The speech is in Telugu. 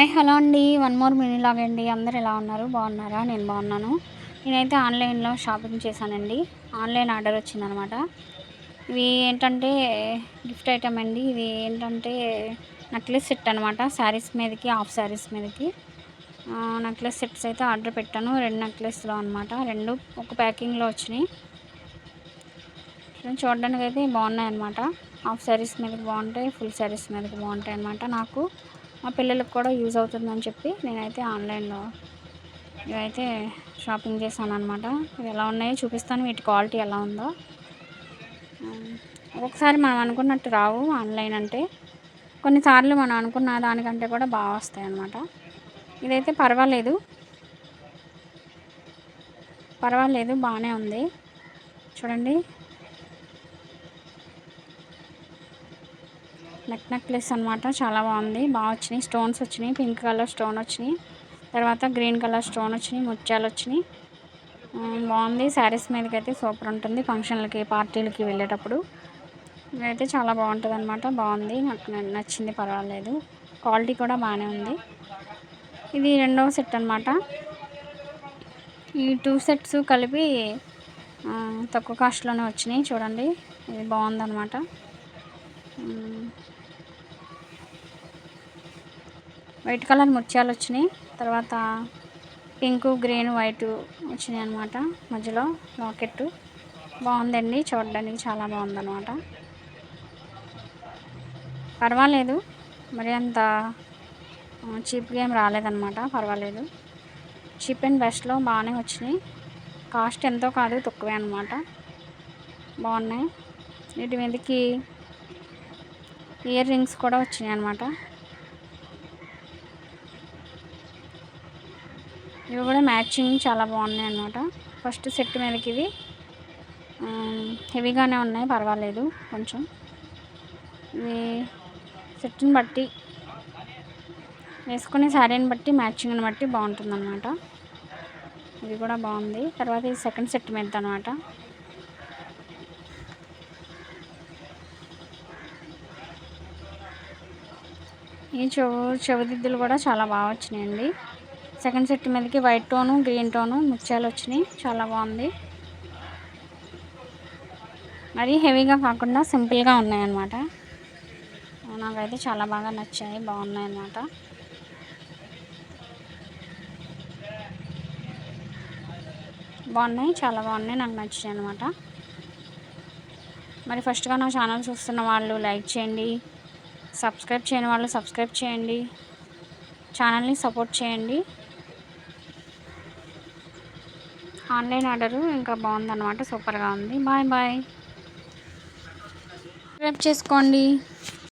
హాయ్ హలో అండి. వన్ మోర్ మినీ లాగ్ అండి. అందరు ఎలా ఉన్నారు? బాగున్నారా? నేను బాగున్నాను. నేనైతే ఆన్లైన్లో షాపింగ్ చేశానండి. ఆన్లైన్ ఆర్డర్ వచ్చిందనమాట. ఇవి ఏంటంటే గిఫ్ట్ ఐటమ్ అండి. ఇది ఏంటంటే నెక్లెస్ సెట్ అనమాట. శారీస్ మీదకి హాఫ్ శారీస్ మీదకి. నెక్లెస్ సెట్స్ అయితే ఆర్డర్ పెట్టాను. రెండు నెక్లెస్లో అనమాట. రెండు ఒక ప్యాకింగ్లో వచ్చినాయి. చూడడానికి అయితే బాగున్నాయి అనమాట హాఫ్ శారీస్ మీదకి బాగుంటాయి ఫుల్ శారీస్ మీదకి బాగుంటాయి అనమాట నాకు. మా పిల్లలకు కూడా యూజ్ అవుతుందని చెప్పి నేనైతే ఆన్లైన్లో ఇవైతే షాపింగ్ చేశాను అనమాట ఇవి ఎలా ఉన్నాయో చూపిస్తాను. వీటి క్వాలిటీ ఎలా ఉందో. ఒక్కొక్కసారి మనం అనుకున్నట్టు రావు ఆన్లైన్ అంటే. కొన్నిసార్లు మనం అనుకున్న దానికంటే కూడా బాగా వస్తాయి అన్నమాట ఇదైతే పర్వాలేదు. పర్వాలేదు బాగానే ఉంది. చూడండి. నెక్ నెక్లెస్ అనమాట చాలా బాగుంది. బాగా వచ్చినాయి. స్టోన్స్ వచ్చినాయి. పింక్ కలర్ స్టోన్ వచ్చినాయి. తర్వాత గ్రీన్ కలర్ స్టోన్ వచ్చినాయి. ముత్యాలు వచ్చినాయి. బాగుంది. శారీస్ మీదకి అయితే సూపర్ ఉంటుంది. ఫంక్షన్లకి పార్టీలకి వెళ్ళేటప్పుడు. ఇదైతే చాలా బాగుంటుంది అనమాట బాగుంది. నాకు నచ్చింది. పర్వాలేదు. క్వాలిటీ కూడా బాగానే ఉంది. ఇది రెండవ సెట్ అనమాట ఈ టూ సెట్స్ కలిపి తక్కువ కాస్ట్లోనే వచ్చినాయి. చూడండి. ఇది బాగుందన్నమాట. వైట్ కలర్ ముత్యాలు వచ్చినాయి. తర్వాత పింక్ గ్రీన్ వైట్ వచ్చినాయి అనమాట మధ్యలో లాకెట్ బాగుందండి చూడడానికి చాలా బాగుందన్నమాట. పర్వాలేదు మరి అంత చీప్గా ఏం రాలేదన్నమాట పర్వాలేదు. చీప్ అండ్ బెస్ట్లో బాగానే వచ్చినాయి. కాస్ట్ ఎంతో కాదు తక్కువే అనమాట బాగున్నాయి. వీటి మీదకి ఇయర్ రింగ్స్ కూడా వచ్చినాయి అనమాట ఇవి కూడా మ్యాచింగ్ చాలా బాగున్నాయి అనమాట ఫస్ట్ సెట్ మీదకి ఇవి. హెవీగానే ఉన్నాయి పర్వాలేదు కొంచెం. ఇవి సెట్ని బట్టి వేసుకునే శారీని బట్టి మ్యాచింగ్ని బట్టి బాగుంటుంది అనమాట ఇది కూడా బాగుంది. తర్వాత ఇది సెకండ్ సెట్ మీద అనమాట ఈ చెవు చెవిదిద్దులు కూడా చాలా బాగా వచ్చినాయండి. సెకండ్ సెట్ మీదకి వైట్ టోను గ్రీన్ టోను ముత్యాలు వచ్చినాయి. చాలా బాగుంది. మరీ హెవీగా కాకుండా సింపుల్గా ఉన్నాయన్నమాట. నాకైతే చాలా బాగా నచ్చాయి బాగున్నాయి అన్నమాట బాగున్నాయి చాలా బాగున్నాయి నాకు నచ్చాయి అనమాట మరి ఫస్ట్గా నా ఛానల్ చూస్తున్న వాళ్ళు లైక్ చేయండి సబ్స్క్రైబ్ చేయని వాళ్ళు సబ్స్క్రైబ్ చేయండి ఛానల్ని సపోర్ట్ చేయండి. ఆన్లైన్ ఆర్డరు ఇంకా బాగుందన్నమాట సూపర్గా ఉంది. Bye bye. సబ్స్క్రైబ్ చేసుకోండి.